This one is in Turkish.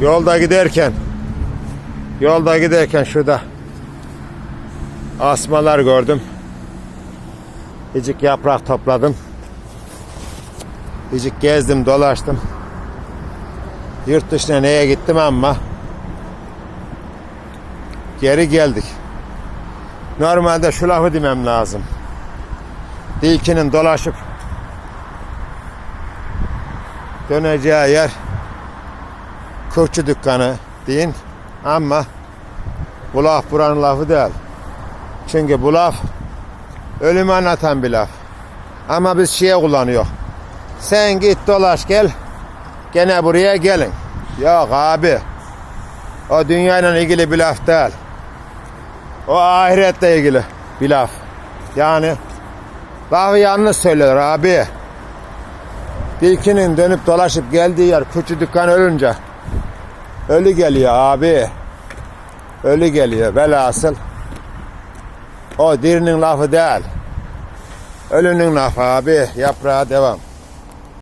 Yolda giderken yolda giderken şurada asmalar gördüm. Hicik yaprak topladım. Hicik gezdim dolaştım. Yurt dışına neye gittim ama geri geldik. Normalde şu lafı demem lazım. Dilkinin dolaşıp döneceği yer kırkçı dükkanı deyin ama bu laf buranın lafı değil. Çünkü bu laf ölümü anlatan bir laf. Ama biz şeye kullanıyor. Sen git dolaş gel. Gene buraya gelin. Yok abi. O dünyayla ilgili bir laf değil. O ahiretle ilgili bir laf. Yani lafı yanlış söylüyor abi. Dilkinin dönüp dolaşıp geldiği yer küçük dükkan ölünce ölü geliyor abi. Ölü geliyor velhasıl. O dirinin lafı değil. Ölünün lafı abi. Yaprağa devam.